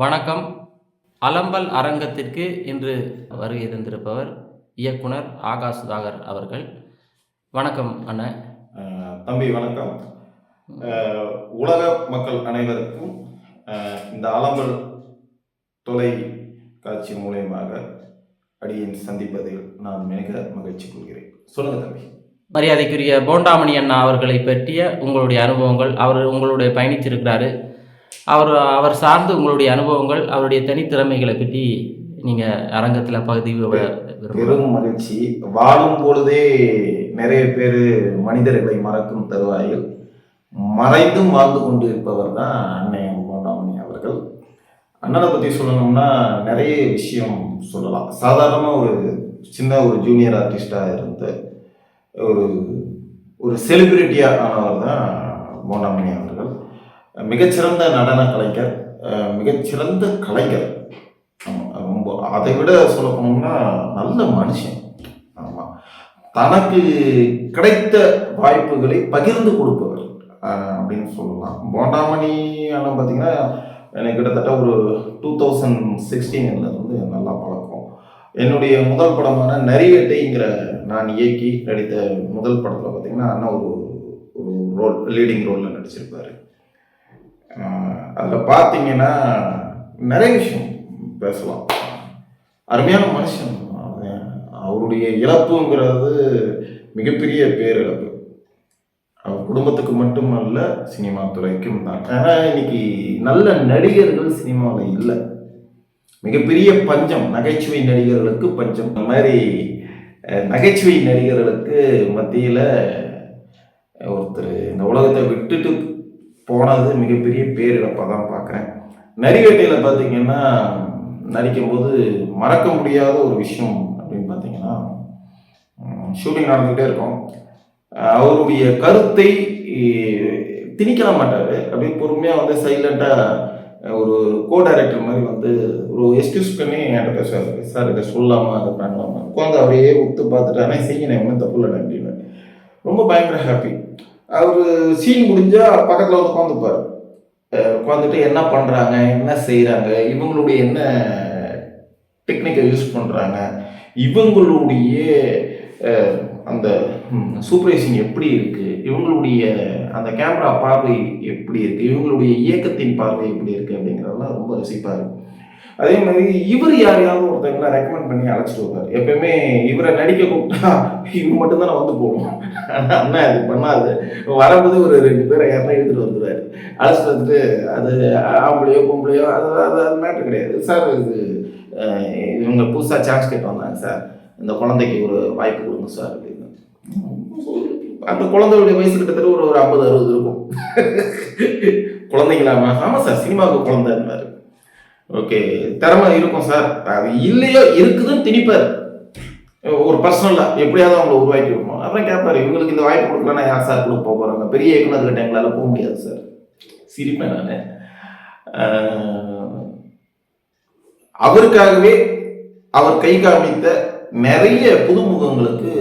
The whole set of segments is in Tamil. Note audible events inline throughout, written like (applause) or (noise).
வணக்கம். அலம்பல் அரங்கத்திற்கு இன்று வருகை தந்திருப்பவர் இயக்குனர் ஆகா சுதாகர் அவர்கள். வணக்கம் அண்ணன் அஹ் தம்பி வணக்கம். உலக மக்கள் அனைவருக்கும் இந்த ஆலம்பல் தொலை காட்சி மூலியமாக அடியேன் சந்திப்பதில் நான் மிக மகிழ்ச்சி கொள்கிறேன். சொல்லுங்க தம்பி. மரியாதைக்குரிய போண்டாமணி அண்ணா அவர்களை பற்றிய உங்களுடைய அனுபவங்கள் அவர் உங்களுடைய பயணிச்சிருக்கிறாரு அவர் அவர் சார்ந்து உங்களுடைய அனுபவங்கள் அவருடைய தனித்திறமைகளை பற்றி நீங்கள் அரங்கத்தில் விரும்புகிறோம் பெரும் மகிழ்ச்சி. வாழும் பொழுதே நிறைய பேர் மனிதர்களை மறக்கும் தருவாயில் மறைந்தும் வாழ்ந்து கொண்டு இருப்பவர் தான் அண்ணன் போண்டாமணி அவர்கள். அண்ணனை பற்றி சொல்லணும்னா நிறைய விஷயம் சொல்லலாம். சாதாரணமாக ஒரு சின்ன ஒரு ஜூனியர் ஆர்டிஸ்டாக இருந்த ஒரு ஒரு செலிபிரிட்டியாக ஆனவர் தான் போண்டாமணி அவர்கள். மிகச்சிறந்த நடன கலைஞர் மிகச்சிறந்த கலைஞர். ஆமாம் ரொம்ப அதை விட சொல்ல போனோம்னா நல்ல மனுஷன். ஆமாம் தனக்கு கிடைத்த வாய்ப்புகளை பகிர்ந்து கொடுப்பவர் அப்படின்னு சொல்லலாம். போண்டாமணி ஆனால் பார்த்தீங்கன்னா எனக்கு கிட்டத்தட்ட ஒரு டூ தௌசண்ட் சிக்ஸ்டீன்லேருந்து நல்லா பழக்கம். என்னுடைய முதல் படமான நரியட்டைங்கிற நான் இயக்கி நடித்த முதல் படத்தில் பார்த்தீங்கன்னா அண்ணா ஒரு ஒரு ரோல் லீடிங் ரோலில் நடிச்சிருப்பாரு. அதில் பார்த்தீங்கன்னா நிறைய விஷயம் பேசலாம். அருமையான மனுஷன் அவருடைய இழப்புங்கிறது மிகப்பெரிய பேரிழப்பு. அவர் குடும்பத்துக்கு மட்டுமல்ல சினிமா துறைக்கும் தான். ஏன்னா இன்னைக்கு நல்ல நடிகர்கள் சினிமாவில் இல்லை. மிகப்பெரிய பஞ்சம் நகைச்சுவை நடிகர்களுக்கு பஞ்சம். இந்த மாதிரி நகைச்சுவை நடிகர்களுக்கு மத்தியில் ஒருத்தர் இந்த உலகத்தை விட்டுட்டு போனது மிகப்பெரிய பேரிழப்பாக தான் பார்க்குறேன் நரிவேட்டையில் பார்த்தீங்கன்னா நடிக்கும்போது மறக்க முடியாத ஒரு விஷயம் அப்படின்னு பார்த்தீங்கன்னா ஷூட்டிங் நடந்துகிட்டே இருக்கும். அவருடைய கருத்தை திணிக்க மாட்டார். அப்படியே பொறுமையாக வந்து சைலண்ட்டாக ஒரு கோ டைரக்டர் மாதிரி வந்து ஒரு எக்ஸ்கியூஸ் பண்ணி என்கிட்ட பேசுவார். சார் இதை சொல்லாமா அதை பண்ணலாமா? உட்காந்து அப்படியே உத்து பார்த்துட்டானே செய்யணும் ஒன்றும் தப்பு இல்லை அப்படின்னு. ரொம்ப பயங்கர ஹாப்பி அவர் சீன் முடிஞ்சால் பக்கத்தில் வந்து உட்காந்துப்பார் உட்காந்துட்டு என்ன பண்ணுறாங்க என்ன செய்கிறாங்க இவங்களுடைய என்ன டெக்னிக்கை யூஸ் பண்ணுறாங்க இவங்களுடைய அந்த சூப்பர்வைசிங் எப்படி இருக்குது இவங்களுடைய அந்த கேமரா பார்வை எப்படி இருக்குது இவங்களுடைய இயக்கத்தின் பார்வை எப்படி இருக்குது அப்படிங்கிறதெல்லாம் ரொம்ப ரசிப்பார் அதே மாதிரி இவர் யாரையாவது ஒருத்தங்களை ரெக்கமெண்ட் பண்ணி அழைச்சிட்டு வருவார். எப்பயுமே இவரை நடிக்க கூப்பிட்டா இவர் மட்டும்தானே வந்து போகணும். அண்ணா இது பண்ணாது. வரும்போது ஒரு ரெண்டு பேரை யாருன்னா எடுத்துட்டு வந்துடுவார் அழைச்சிட்டு வந்துட்டு அது ஆம்பளையோ பொம்பளையோ அது அது அது மேட்ரு கிடையாது. சார் இது இவங்க புதுசாக சான்ஸ் கேட்டு வந்தாங்க சார் இந்த குழந்தைக்கு ஒரு வாய்ப்பு கொடுங்க சார் அப்படின்னு. அந்த குழந்தையுடைய வயசு கிட்டத்தட்ட ஒரு ஒரு ஐம்பது அறுபது இருக்கும். குழந்தைங்களாமா? ஆமாம் சார் சினிமாவுக்கு குழந்தை இருந்தார் ஓகே திறமை இருக்கும் சார் அது இல்லையோ இருக்குதுன்னு திணிப்பார். ஒரு பர்சனலாக எப்படியாவது அவங்கள உருவாக்கி வைப்போம் அப்புறம் கேட்பாரு இவங்களுக்கு இந்த வாய்ப்பு கொடுக்கலன்னா யார் சார் கொடுக்க போக போகிறாங்க பெரிய இயக்குனர்கிட்ட எங்களால் போக முடியாது சார். சிரிப்பேன் நான். அவருக்காகவே அவர் கை காமித்த நிறைய புதுமுகங்களுக்கு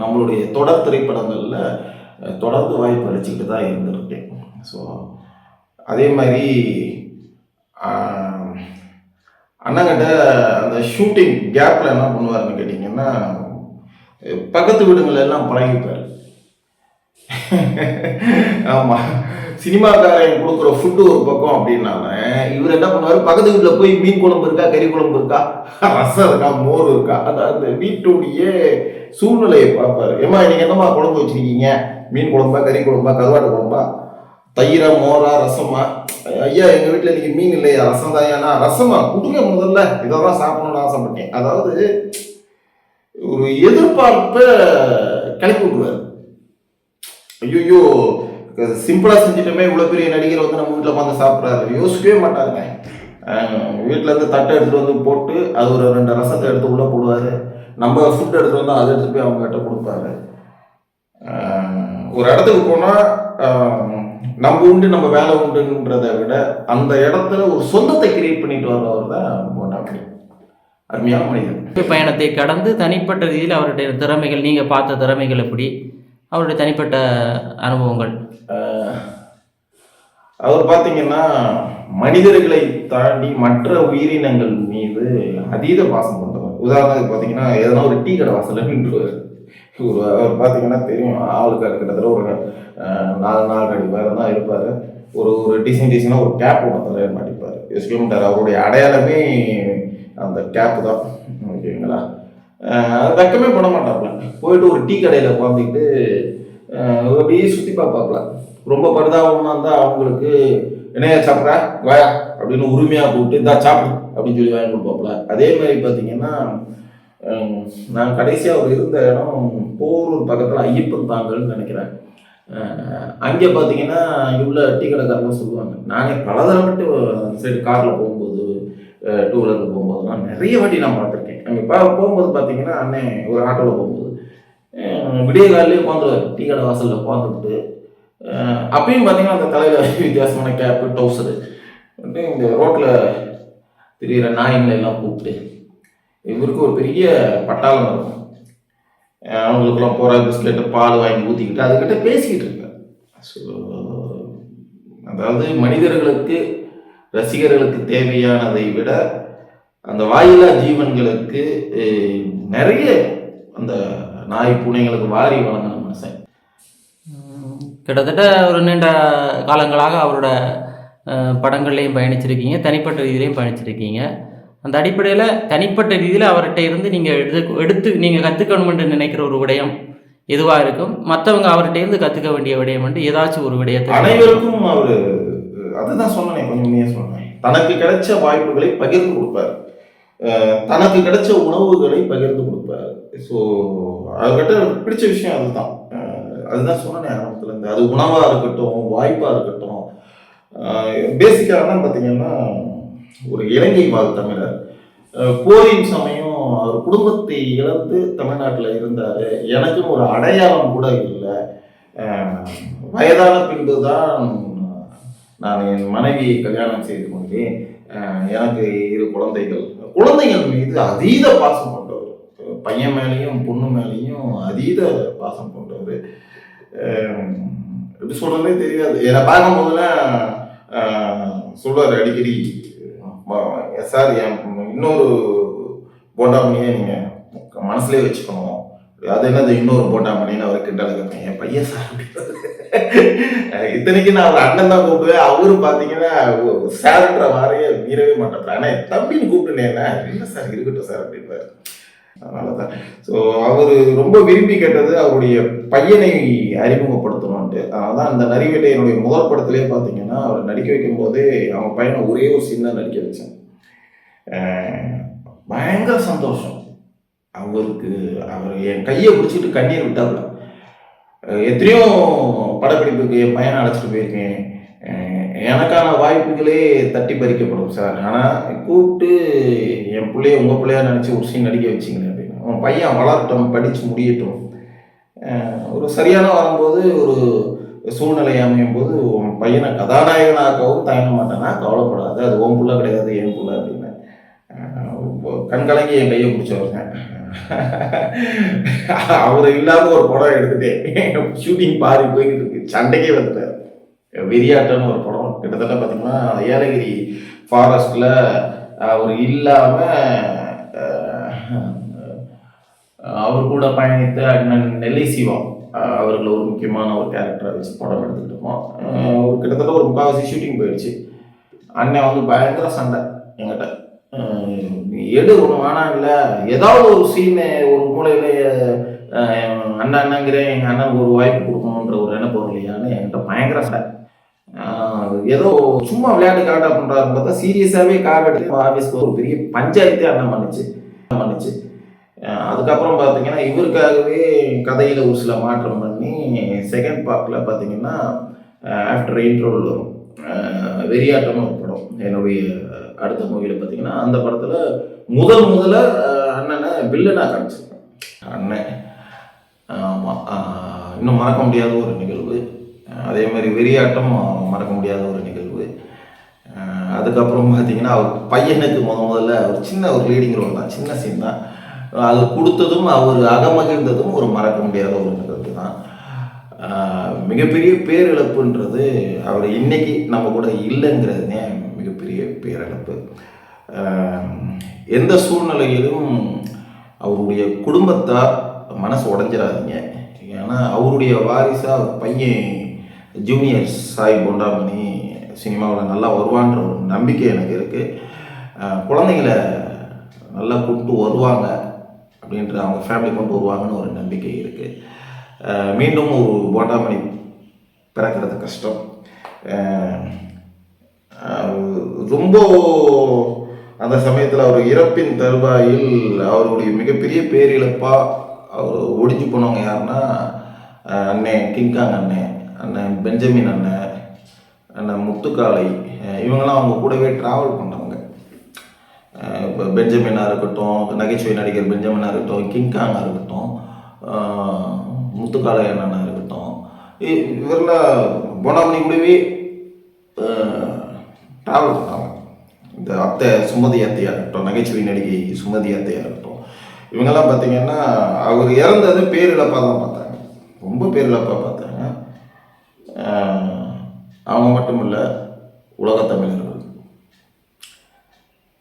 நம்மளுடைய தொடர் திரைப்படங்களில் தொடர்ந்து வாய்ப்பு அளிச்சுக்கிட்டு தான் இருந்திருக்கேன். ஸோ அதே மாதிரி அண்ணங்கிட்ட அந்த ஷூட்டிங் கேப்பில் என்ன பண்ணுவாருன்னு கேட்டிங்கன்னா பக்கத்து வீடுகள் எல்லாம் பழகிப்பார். ஆமாம் சினிமாக்காரன் கொடுக்குற ஃபுட்டு ஒரு பக்கம் அப்படின்னால இவர் என்ன பண்ணுவார்? பக்கத்து வீட்டில் போய் மீன் குழம்பு இருக்கா? கறி குழம்பு இருக்கா? ரசம் இருக்கா? மோர் இருக்கா? அதாவது வீட்டுடைய சூழ்நிலையை பார்ப்பாரு. ஏமா நீங்கள் என்னம்மா குழம்பு வச்சிருக்கீங்க? மீன் குழம்பா கறி குழம்பா கருவாட்டு குழம்பா? தயிரா மோரா ரசமா? ஐயா எங்கள் வீட்டில் இன்னைக்கு மீன் இல்லையா? ரசம் தாயானா? ரசமா? கொடுங்க முதல்ல. இதை தான் சாப்பிடணும்னு ஆசைப்பட்டேன். அதாவது ஒரு எதிர்பார்ப்பை கிளப்பி விட்டுருவார். ஐயோ சிம்பிளாக செஞ்சுட்டோமே இவ்வளோ பெரிய நடிகர் வந்து நம்ம வீட்டில் உட்காந்து சாப்பிட்றாரு. யோசிக்கவே மாட்டாங்க வீட்டிலேருந்து தட்டை எடுத்துகிட்டு வந்து போட்டு அது ஒரு ரெண்டு ரசத்தை எடுத்து உள்ளே போடுவார். நம்ம ஃபுட் எடுத்துகிட்டு வந்து அதை எடுத்துகிட்டு போய் அவங்ககிட்ட கொடுப்பாரு. ஒரு இடத்துக்கு போனால் நம்ம உண்டு நம்ம வேலை உண்டுன்றதை விட அந்த இடத்துல ஒரு சொந்தத்தை கிரியேட் பண்ணிட்டு வர்றவர் தான் போண்டாமணி அருமையான மனிதன் பயணத்தை கடந்து தனிப்பட்ட ரீதியில் அவருடைய திறமைகள் நீங்கள் பார்த்த திறமைகள் எப்படி? அவருடைய தனிப்பட்ட அனுபவங்கள். அவர் பார்த்தீங்கன்னா மனிதர்களை தாண்டி மற்ற உயிரினங்கள் மீது அதீத பாசம் கொண்டவர். உதாரணத்துக்கு பார்த்தீங்கன்னா எதனா ஒரு டீ கடை வாசல்ல நின்றுவார். ஒரு அவர் பார்த்தீங்கன்னா தெரியும் ஆளுக்கு கிட்டத்தட்ட ஒரு நாலு நாள் அடிப்பார் தான் இருப்பார். ஒரு ஒரு டிசைன் டிசைனாக ஒரு கேப் ஒன்று தலைவர் மாட்டிப்பார் யோசிக்க மாட்டார். அவருடைய அடையாளமே அந்த டேப்பு தான். ஓகேங்களா அது வெக்கமே பண்ண மாட்டாப்புல. போயிட்டு ஒரு டீ கடையில் உட்காந்துக்கிட்டு அப்படியே சுற்றி பார்ப்பாப்புல. ரொம்ப பரிதாபமாக இருந்தால் அவங்களுக்கு என்னையா சாப்பிட்ற? வாயா அப்படின்னு உரிமையாக கூப்பிட்டு இந்தா சாப்பிடு அப்படின்னு சொல்லி வாங்கி கொடுப்பாப்புல. அதே மாதிரி பார்த்தீங்கன்னா நான் கடைசியாக அவர் இருந்த இடம் போரூர் பக்கத்தில் ஐயப்பன் தாங்கல்னு நினைக்கிறேன். அங்கே பார்த்தீங்கன்னா இவ்வளோ டீ கடைக்காரங்க சொல்லுவாங்க நானே பல தடவை சரி காரில் போகும்போது டூ வீலரில் போகும்போதுலாம் நிறைய வாட்டி நான் பார்த்துருக்கேன். அங்கே பா போகும்போது பார்த்தீங்கன்னா அண்ணன் ஒரு ஆட்டோவில் போகும்போது விடிய காலையிலே உட்காந்துருவார். டீ கடை வாசலில் உட்காந்துட்டு அப்பயும் பார்த்தீங்கன்னா அந்த தலையில் (laughs) வித்தியாசமான கேப்பு டவுசரு வந்து இந்த ரோட்டில் திரியிற நாய்ங்களை எல்லாம் கூப்பிட்டு இவருக்கு ஒரு பெரிய பட்டாளம் இருக்கும். அவங்களுக்குலாம் போகிற பிஸ்கெட்டு பால் வாங்கி ஊற்றிக்கிட்டு அதுக்கிட்ட பேசிக்கிட்டு இருக்கேன் ஸோ அதாவது மனிதர்களுக்கு ரசிகர்களுக்கு தேவையானதை விட அந்த வாயிலா ஜீவன்களுக்கு நிறைய அந்த நாய் பூனைங்களுக்கு வாரி வழங்கின மனுஷன் உம், கிட்டத்தட்ட ஒரு நீண்ட காலங்களாக அவரோட படங்கள்லையும் பயணிச்சிருக்கீங்க தனிப்பட்ட ரீதியிலையும் பயணிச்சிருக்கீங்க. அந்த அடிப்படையில் தனிப்பட்ட ரீதியில் அவர்கிட்ட இருந்து நீங்கள் எடுத்து எடுத்து நீங்கள் கற்றுக்கணுமென்று நினைக்கிற ஒரு விடயம் எதுவாக இருக்கும்? மற்றவங்க அவர்கிட்ட இருந்து கற்றுக்க வேண்டிய விடயம் வந்து ஏதாச்சும் ஒரு விடயத்தை அனைவருக்கும் அவர் அதுதான் சொன்னேன் கொஞ்சம் முன்னே சொன்னேன். தனக்கு கிடைச்ச வாய்ப்புகளை பகிர்ந்து கொடுப்பார். தனக்கு கிடைச்ச உணவுகளை பகிர்ந்து கொடுப்பார். ஸோ அவர்கிட்ட எனக்கு பிடிச்ச விஷயம் அதுதான். அதுதான் சொன்னேன் ஆரம்பத்துலேருந்து. அது உணவாக இருக்கட்டும் வாய்ப்பாக இருக்கட்டும். பேசிக்காக பார்த்தீங்கன்னா ஒரு இலங்கை வாழ் தமிழர். போரின் சமயம் அவர் குடும்பத்தை இழந்து தமிழ்நாட்டில் இருந்தார். எனக்குன்னு ஒரு அடையாளம் கூட இல்லை. வயதான பின்பு தான் நான் என் மனைவியை கல்யாணம் செய்து கொண்டேன் எனக்கு இரு குழந்தைகள். குழந்தைகள் மீது அதீத பாசம் கொண்டவர். பையன் மேலேயும் பொண்ணு மேலேயும் அதீத பாசம் கொண்டவர். எப்படி சொல்றதுனே தெரியாது. என்னை பார்க்கும் போதெல்லாம் சொல்லுவார் அடிக்கடி சார் என் இன்னொரு போண்டாமணியை நீங்கள் மனசுலேயே வச்சுக்கணும். அது என்னது இன்னொரு போட்டாமணின்னு அவர் கிண்டல் என் பையன் சார் அப்படின்றாரு. இத்தனைக்கு நான் அவர் அண்ணன் தான் கூப்பிடுவேன். அவரும் பாத்தீங்கன்னா சார்ன்ற வாரையே மீறவே மாட்டார் ஆனால் என் தம்பின்னு கூப்பிட்டுனேன்னா இல்லை சார் இருக்கட்டும் சார் அப்படின்பாரு. அதனாலதான். ஸோ அவர் ரொம்ப விரும்பி கேட்டது அவருடைய பையனை அறிமுகப்படுத்தணும்ட்டு அதனால அந்த நரிவேட்டை என்னுடைய முதல் படத்திலே பார்த்தீங்கன்னா அவர் நடிக்க வைக்கும் போதே அவங்க பையனை ஒரே ஒரு சீன் தான் நடிக்க வச்சேன். பயங்கர சந்தோஷம். அவருக்கு அவர் என் கையை பிடிச்சிட்டு கண்ணீர் விட்டாப்புல எத்தனையோ படப்பிடிப்புக்கு என் பையனை அழைச்சிட்டு போயிருக்கேன். எனக்கான வாய்ப்புகளே தட்டி பறிக்கப்படும் சார். ஆனால் கூப்பிட்டு என் பிள்ளைய உங்கள் பிள்ளையா நினச்சி ஒரு சீன் நடிக்க வச்சிங்களேன் அப்படின்னு. உன் பையன் வளரட்டும் படித்து முடியட்டும். ஒரு சரியான வரும்போது ஒரு சூழ்நிலை அமையும் போது உன் பையனை கதாநாயகனாகவும் தயங்க மாட்டேன்னா கவலைப்படாது அது உன் பிள்ளை கிடையாது என் பிள்ளை அப்படின்னு. கண்கலங்கி என் கையை பிடிச்சவருங்க அவர் இல்லாத ஒரு படம் எடுத்துட்டேன். ஷூட்டிங் பாதி போய்கிட்டு இருக்கு. சண்டைக்கே வந்துட்டார். வெறியாட்டம்னு ஒரு படம். கிட்டத்தட்ட பார்த்தீங்கன்னா ஏலகிரி ஃபாரஸ்டில் அவர் இல்லாமல் அவர் கூட பயணித்த அண்ணன் நெல்லை சிவா அவர்கள் ஒரு முக்கியமான ஒரு கேரக்டரை வச்சு படம் எடுத்துக்கிட்டு இருக்கோம். ஒரு கிட்டத்தட்ட ஒரு முக்கால்வாசி ஷூட்டிங் போயிடுச்சு. அண்ணன் வந்து பயங்கர சண்டை எங்கிட்ட. எடு ஒன்று வேணாம் இல்லை. ஏதாவது ஒரு சீனு ஒரு மூலையில அஹ் அண்ணன் அண்ணங்கிறேன் எங்கள் அண்ணனுக்கு ஒரு வாய்ப்பு கொடுக்கணுன்ற ஒரு நினைப்பு இல்லையான்னு என்கிட்ட பயங்கர சண்டை. ஏதோ சும்மா விளையாட்டு கரெக்டாக பண்ணுறாருன்னு பார்த்தா சீரியஸாகவே கார் எடுத்து ஆஃபீஸ்க்கு ஒரு பெரிய பஞ்சாயத்தே அண்ணன் பண்ணுச்சு. பண்ணுச்சு. அதுக்கப்புறம் பார்த்தீங்கன்னா இவருக்காகவே கதையில் ஒரு சில மாற்றம் பண்ணி செகண்ட் பார்ட்டில் பார்த்தீங்கன்னா ஆஃப்டர் இன்ட்ரோல் வரும். வெறியாட்டம்னு ஒரு படம் என்னுடைய அடுத்த மூவியில் பார்த்தீங்கன்னா அந்த படத்தில் முதல் முதல்ல அண்ணனை வில்லனாக காமிச்சிருக்கேன் அண்ணன் ஆமாம் இன்னும் மறக்க முடியாத ஒரு நிகழ்வு. அதே மாதிரி வெறியாட்டம் மறக்க முடியாத ஒரு நிகழ்வு. அதுக்கப்புறம் பார்த்தீங்கன்னா அவர் பையனுக்கு முத முதல்ல ஒரு சின்ன ஒரு லீடிங் ரோல் தான் சின்ன சீன் தான். அது கொடுத்ததும் அவர் அகமகிழ்ந்ததும் ஒரு மறக்க முடியாத ஒரு நிகழ்வு தான். மிகப்பெரிய பேரிழப்புன்றது அவர் இன்னைக்கு நம்ம கூட இல்லைங்கிறது மிகப்பெரிய பேரிழப்பு எந்த சூழ்நிலையிலும் அவருடைய குடும்பத்தார் மனசு உடஞ்சிடாதீங்க ஏன்னா அவருடைய வாரிசாக அவர் பையன் ஜூனியர் சாய் பொண்டாமணி சினிமாவில் நல்லா வருவான்ற ஒரு நம்பிக்கை எனக்கு இருக்குது குழந்தைங்கள நல்லா கொண்டு வருவாங்க அப்படின்ற அவங்க ஃபேமிலி கொண்டு வருவாங்கன்னு ஒரு நம்பிக்கை இருக்குது மீண்டும் ஒரு போண்டாமணி பிறக்கிறது கஷ்டம். ரொம்ப அந்த சமயத்தில் அவர் இறப்பின் தருவாயில் அவருடைய மிகப்பெரிய பேரிழப்பாக அவர் ஒடிஞ்சு போனவங்க யாருன்னா அண்ணே அண்ணன் கிங்காங் அண்ணன் அண்ணன் பெஞ்சமின் அண்ணன் அண்ணன் முத்துக்காளை இவங்கெல்லாம் அவங்க கூடவே ட்ராவல் பண்ணவங்க. இப்போ பெஞ்சமினாக இருக்கட்டும் நகைச்சுவை நடிகர் பெஞ்சமினாக இருக்கட்டும் கிங்காங்காக இருக்கட்டும் முத்துக்காளை அண்ணனா இருக்கட்டும் இவரெல்லாம் போனாமணி கூடவே ட்ராவல் பண்ணாங்க இந்த அத்தை சுமதி அத்தையாக இருக்கட்டும் நகைச்சுவை நடிகை சுமதி அத்தையாக இருக்கட்டும் இவங்கெல்லாம் பார்த்தீங்கன்னா அவர் இறந்தது பேரிழப்பாக தான் பார்த்தாங்க. ரொம்ப பேரிழப்பாக பார்த்தாங்க. அவங்க மட்டும் இல்லை உலகத் தமிழர்கள்.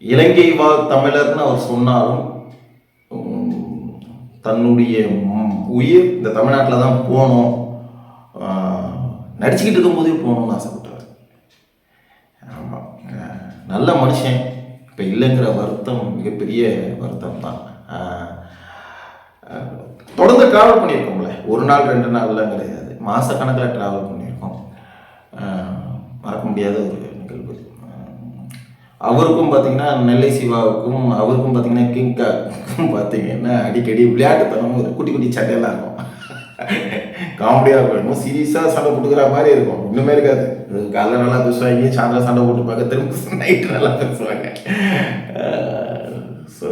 இலங்கை வாழ் தமிழர்னு அவர் சொன்னாலும் தன்னுடைய உயிர் இந்த தமிழ்நாட்டில் தான் போகணும் நடிச்சுக்கிட்டு இருக்கும்போதே போகணும்னு ஆசைப்பட்டார் நல்ல மனுஷன். இப்போ இல்லைங்கிற வருத்தம் மிகப்பெரிய வருத்தம் தான் தொடர்ந்து ட்ராவல் பண்ணியிருக்கோம்ல. ஒரு நாள் ரெண்டு நாள்லாம் கிடையாது மாதக்கணக்கில் ட்ராவல் பண்ணியிருக்கோம். மறக்க முடியாத ஒரு நிகழ்வு. அவருக்கும் பார்த்தீங்கன்னா நெல்லை சிவாவுக்கும் அவருக்கும் பார்த்தீங்கன்னா கிங்காக்கும் பார்த்தீங்கன்னா அடிக்கடி விளையாட்டுத்தனம் ஒரு குட்டி குட்டி சட்டையெல்லாம் இருக்கும். காமெடியாக இருக்கும். இன்னும் சீரியஸாக சண்டை போட்டுக்கிற மாதிரி இருக்கும். இன்னுமே இருக்காது. காலைல நல்லா பேசுவாங்க சாயந்தரம் சண்டை போட்டுப்பாங்க திரும்ப (laughs) நைட்டு நல்லா பேசுவாங்க. ஸோ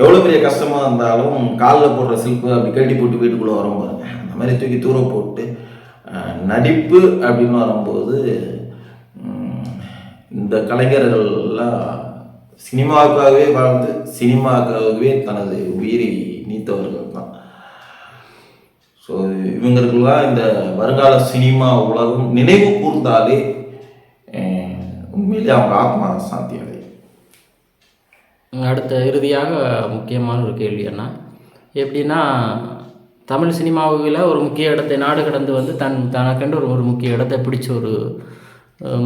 எவ்வளோ பெரிய கஷ்டமாக இருந்தாலும் காலில் போடுற சில்ப்பு அப்படி கட்டி போட்டு வீட்டுக்குள்ளே வரும் பாருங்க. அந்த மாதிரி தூக்கி தூர போட்டு நடிப்பு அப்படின்னு வரும்போது இந்த கலைஞர்கள்லாம் சினிமாவுக்காகவே வாழ்ந்து சினிமாவுக்காகவே தனது உயிரை நீத்தவர்கள். ஸோ இவங்களுக்கெல்லாம் இந்த வருங்கால சினிமா உலகம் நினைவு கூர்ந்தாலே உண்மையிலே அவங்க ஆத்மா சாந்தி அடையும். அடுத்த இறுதியாக முக்கியமான ஒரு கேள்வி என்ன? எப்படின்னா தமிழ் சினிமாவில் ஒரு முக்கிய இடத்தை நாடு கடந்து வந்து தன் தனக்கென்று ஒரு ஒரு முக்கிய இடத்தை பிடிச்ச ஒரு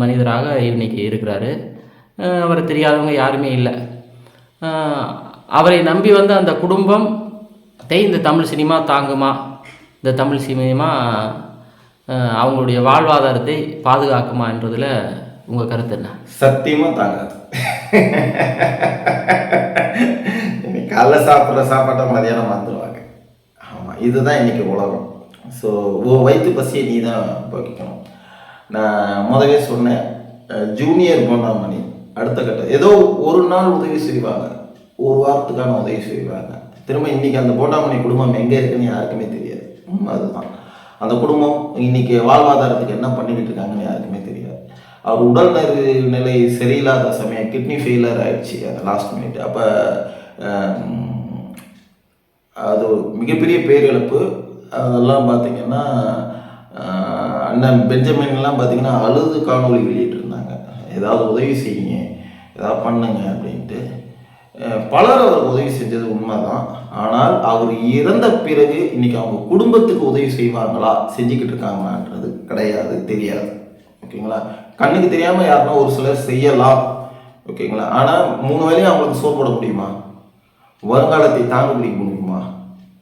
மனிதராக இன்னைக்கு இருக்கிறாரு. அவரை தெரியாதவங்க யாருமே இல்லை. அவரை நம்பி வந்த அந்த குடும்பம் டேய் இந்த தமிழ் சினிமா தாங்குமா? இந்த தமிழ் சினிமா அவங்களுடைய வாழ்வாதாரத்தை பாதுகாக்குமா என்றதில் உங்கள் கருத்து என்ன? சத்தியமாக தாங்காது. இன்னைக்கு காலைல சாப்பிட்ற சாப்பாட்டை மதியானம் வந்துடுவாங்க ஆமாம் இதுதான் இன்றைக்கி உலகம். ஸோ உன் வயிற்று பசியை நீ தான் போக்கிக்கணும். நான் முதவே சொன்னேன் ஜூனியர் பொன்னாமணி அடுத்த கட்டம். ஏதோ ஒரு நாள் உதவி செய்வாங்க. ஒரு வாரத்துக்கான உதவி செய்வாங்க. திரும்ப இன்னைக்கு அந்த போண்டாமணி குடும்பம் எங்கே இருக்குன்னு யாருக்குமே தெரியாது. அதுதான். அந்த குடும்பம் இன்னைக்கு வாழ்வாதாரத்துக்கு என்ன பண்ணிக்கிட்டு இருக்காங்கன்னு யாருக்குமே தெரியாது. அவர் உடல் நெரு- நிலை சரியில்லாத சமயம் கிட்னி ஃபெயிலியர் ஆயிடுச்சு அந்த லாஸ்ட் மினிட் அப்போ அது மிகப்பெரிய பேரிழப்பு. அதெல்லாம் பார்த்தீங்கன்னா அண்ணன் பெஞ்சமின்லாம் பார்த்திங்கன்னா அழுது காணொளி வெளியிட்டிருந்தாங்க. ஏதாவது உதவி செய்யுங்க ஏதாவது பண்ணுங்க அப்படின்ட்டு. பலர் அவர் உதவி செஞ்சது உண்மைதான். ஆனால் அவர் இறந்த பிறகு இன்னைக்கு அவங்க குடும்பத்துக்கு உதவி செய்வாங்களா செஞ்சுக்கிட்டு இருக்காங்களான்றது கிடையாது தெரியாது. ஓகேங்களா? கண்ணுக்கு தெரியாமல் யாருன்னா ஒரு சிலர் செய்யலாம். ஓகேங்களா? ஆனால் மூணு வேலையும் அவங்களுக்கு சோறு போட முடியுமா? வருங்காலத்தை தாங்க பிடிக்க முடியுமா?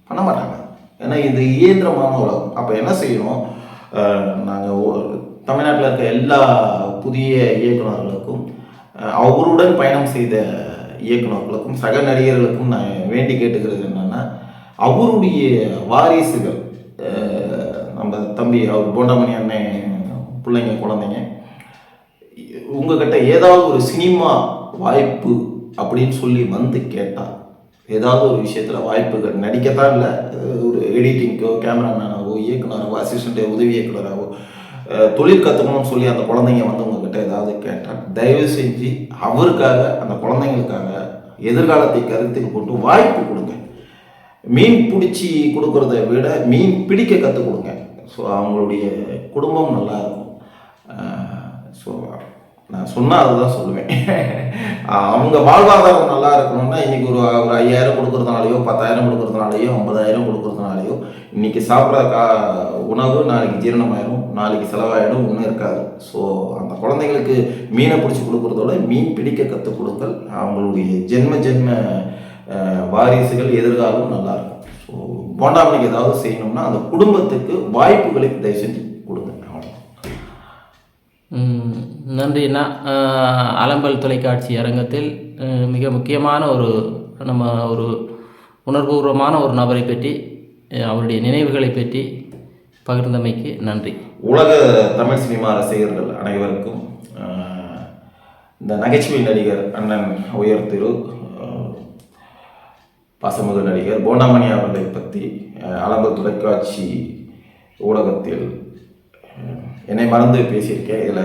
பண்ண மாட்டாங்க. ஏன்னா இது இயந்திரமான உலகம். அப்போ என்ன செய்யணும்? நாங்கள் தமிழ்நாட்டில் இருக்க எல்லா புதிய இயக்குநர்களுக்கும் அவருடன் பயணம் செய்த இயக்குனர்களுக்கும் சக நடிகர்களுக்கும் நான் வேண்டி கேட்டுக்கிறது என்னென்னா அவருடைய வாரிசுகள் நம்ம தம்பி அவர் போண்டாமணி அண்ணன் பிள்ளைங்க குழந்தைங்க உங்ககிட்ட ஏதாவது ஒரு சினிமா வாய்ப்பு அப்படின்னு சொல்லி வந்து கேட்டால் ஏதாவது ஒரு விஷயத்தில் வாய்ப்புகள் நடிக்கத்தான் இல்லை. ஒரு எடிட்டிங்க்கோ கேமராமேனாவோ இயக்குனராகவோ அசிஸ்டண்ட்டோ உதவி இயக்குனராகவோ தொழில் கற்றுக்கணும்னு சொல்லி அந்த குழந்தைங்க வந்து உங்ககிட்ட ஏதாவது கேட்டால் தயவு செஞ்சு அவருக்காக அந்த குழந்தைங்களுக்காக எதிர்காலத்தை கருத்தில் கொண்டு வாய்ப்பு கொடுங்க. மீன் பிடிச்சி கொடுக்கறத விட மீன் பிடிக்க கற்றுக் கொடுங்க. ஸோ அவங்களுடைய குடும்பம் நல்லா இருக்கும். ஸோ நான் சொன்னால் அதுதான் சொல்லுவேன். அவங்க வாழ்வாதாரம் நல்லா இருக்கணும்னா இன்னைக்கு ஒரு ஒரு ஐயாயிரம் கொடுக்கறதுனாலையோ பத்தாயிரம் கொடுக்கறதுனாலையோ ஐம்பதாயிரம் கொடுக்கறதுனாலையோ இன்னைக்கு சாப்பிட்ற கா உணவு நாளைக்கு ஜீரணமாயிடும் நாளைக்கு செலவாயிடும் ஒன்றும் இருக்காது. ஸோ அந்த குழந்தைங்களுக்கு மீனை பிடிச்சி கொடுக்கறதோட மீன் பிடிக்க கற்றுக் கொடுத்தல் அவங்களுடைய ஜென்ம ஜென்ம வாரிசுகள் எதிர்காலம் நல்லா இருக்கும். ஸோ போண்டாமணிக்கு ஏதாவது செய்யணும்னா அந்த குடும்பத்துக்கு வாய்ப்புகளை தயவு செஞ்சு நன்றி. அலம்பல் தொலைக்காட்சி அரங்கத்தில் மிக முக்கியமான ஒரு நம்ம ஒரு உணர்வுபூர்வமான ஒரு நபரை பற்றி அவருடைய நினைவுகளை பற்றி பகிர்ந்தமைக்கு நன்றி. உலக தமிழ் சினிமா ரசிகர்கள் அனைவருக்கும் இந்த நகைச்சுவை நடிகர் அண்ணன் உயர் திரு அஹ், நடிகர் போண்டாமணி அவர்களை பற்றி அலம்பல் தொலைக்காட்சி ஊடகத்தில் என்னை மறந்து பேசியிருக்கேன். இதில்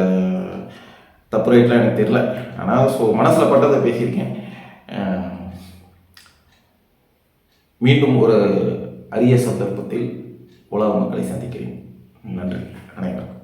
தப்பு ரைட்லாம் எனக்கு தெரியல. ஆனால் ஸோ மனசில் பட்டதை பேசியிருக்கேன். மீண்டும் ஒரு அரிய சந்தர்ப்பத்தில் உலக மக்களை சந்திக்கிறேன். நன்றி. அனைவருக்கும்.